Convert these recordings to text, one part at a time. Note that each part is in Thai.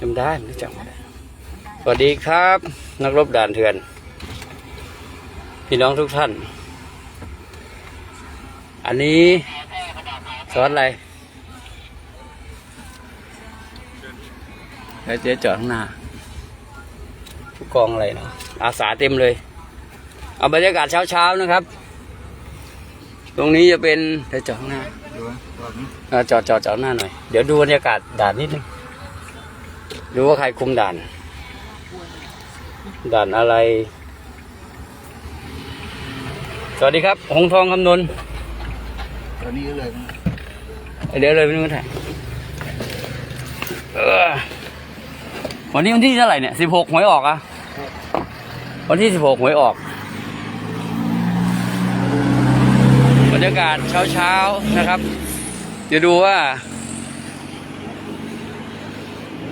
จำได้ไม่จำไม่ได้สวัสดีครับ นักรบด่านเถื่อน พี่น้องทุกท่าน อันนี้สอนอะไรเดี๋ยวเจ๊จอดข้างหน้าผู้กองอะไรเนาะอาสาเต็มเลย เอาบรรยากาศเช้าๆนะครับ ตรงนี้จะเป็นเดี๋ยวจอดข้างหน้าดูว่าก่อนอ่าจอดจอดจอดหน้าหน่อย เดี๋ยวดูบรรยากาศด่านนิดนึง ดูว่าใครคุมด่าน ด่านอะไร สวัสดีครับ หงทองคำนวณตอนนี้ก็เลย เดี๋ยวเลยไม่ต้องถ่ายเออวันนี้วันที่เท่าไหร่เนี่ยสิบหกหวยออกอะวันที่สิบหกหวยออกบรรยากาศเช้าๆนะครับ เดี๋ยวดูว่า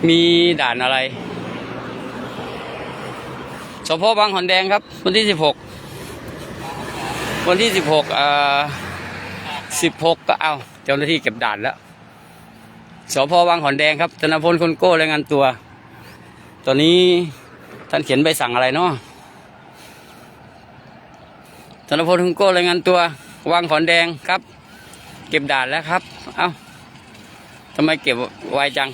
มีด่านอะไรสพบางหอนแดงครับ วันที่สิบหกวันที่สิบหกอ่าสิบหกก็เอาเจ้าหน้าที่เก็บด่านแล้วสพบางหอนแดงครับธนพลคนโก้รายงานตัว ตอนนี้ท่านเขียนใบสั่งอะไรเนาะธนพลคนโก้รายงานตัววางขอนแดงครับ เก็บด่านแล้วครับ เอ้าทำไมเก็บไวจัง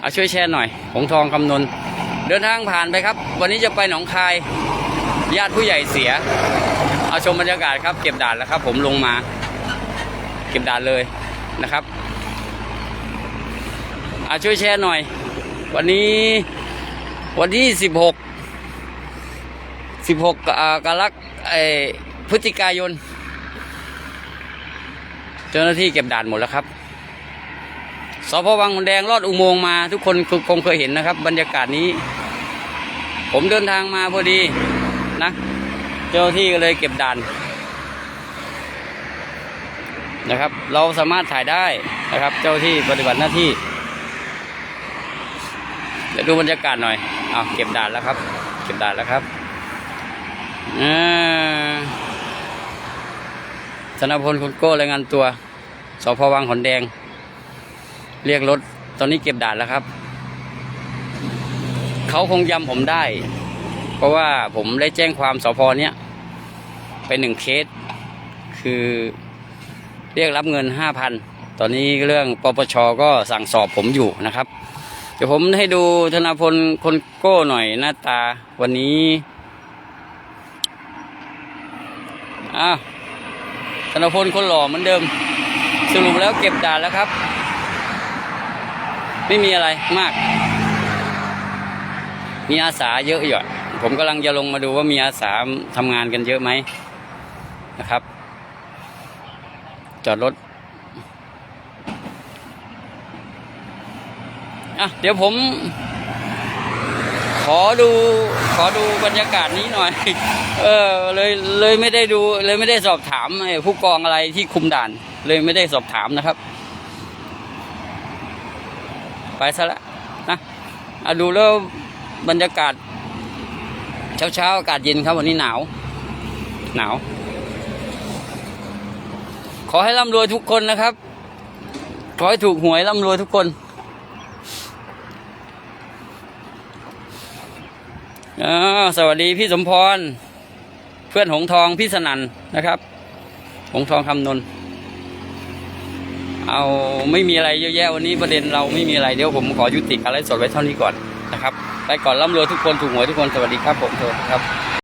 เอาช่วยแชร์หน่อยหงทองคำนวณเดินทางผ่านไปครับ วันนี้จะไปหนองคาย ญาติผู้ใหญ่เสีย เอาชมบรรยากาศครับ เก็บด่านแล้วครับ ผมลงมา เก็บด่านเลยนะครับเอาช่วยแชร์หน่อย วันนี้วันที่สิบหกสิบหกกรกเอ่อพฤศจิกายน เจ้าหน้าที่เก็บด่านหมดแล้วครับ สพวังขุนแดงลอดอุโมงค์มา ทุกคนคงเคยเห็นนะครับ บรรยากาศนี้ ผมเดินทางมาพอดีนะ เจ้าที่ก็เลยเก็บด่านนะครับ เราสามารถถ่ายได้นะครับ เจ้าที่ปฏิบัติหน้าที่เดี๋ยวดูบรรยากาศหน่อยเอาเก็บด่านแล้วครับ เก็บด่านแล้วครับอธนพลคุณโก้รายงานตัวสพวังขอนแดง เรียกรถ ตอนนี้เก็บด่านแล้วครับ เขาคงจำผมได้ เพราะว่าผมได้แจ้งความสพเนี้ยไปหนึ่งเคส คือเรียกรับเงินห้าพันตอนนี้เรื่องปปชก็สั่งสอบผมอยู่นะครับ เดี๋ยวผมให้ดูธนาพลคนโก้หน่อยหน้าตาวันนี้อ้าวธนาพลคนหล่อเหมือนเดิม สรุปแล้วเก็บด่านแล้วครับ ไม่มีอะไรมาก มีอาสาเยอะอยู่อะผมกำลังจะลงมาดูว่ามีอาสาทำงานกันเยอะไหมนะครับ จอดรถอะเดี๋ยวผม ขอดูขอดูบรรยากาศนี้หน่อย เออเลยเลยไม่ได้ดู เลยไม่ได้สอบถามผู้กองอะไรที่คุมด่าน เลยไม่ได้สอบถามนะครับ ไปซะละนะอะดูแล้วบรรยากาศ เช้าเช้าๆอากาศเย็นครับวันนี้หนาว หนาว ขอให้ร่ำรวยทุกคนนะครับ ขอให้ถูกหวยร่ำรวยทุกคนอสวัสดีพี่สมพร เพื่อนหงทองพี่สนันนะครับ หงทองคำนนท เอาไม่มีอะไรเยอะแยะวันนี้ประเด็นเราไม่มีอะไรเดี๋ยวผมขอยุติการไลฟ์สดไว้เท่านี้ก่อนนะครับไปก่อนร่ำรวยทุกคนถูกหวยทุกคนสวัสดีครับผมเถอครับ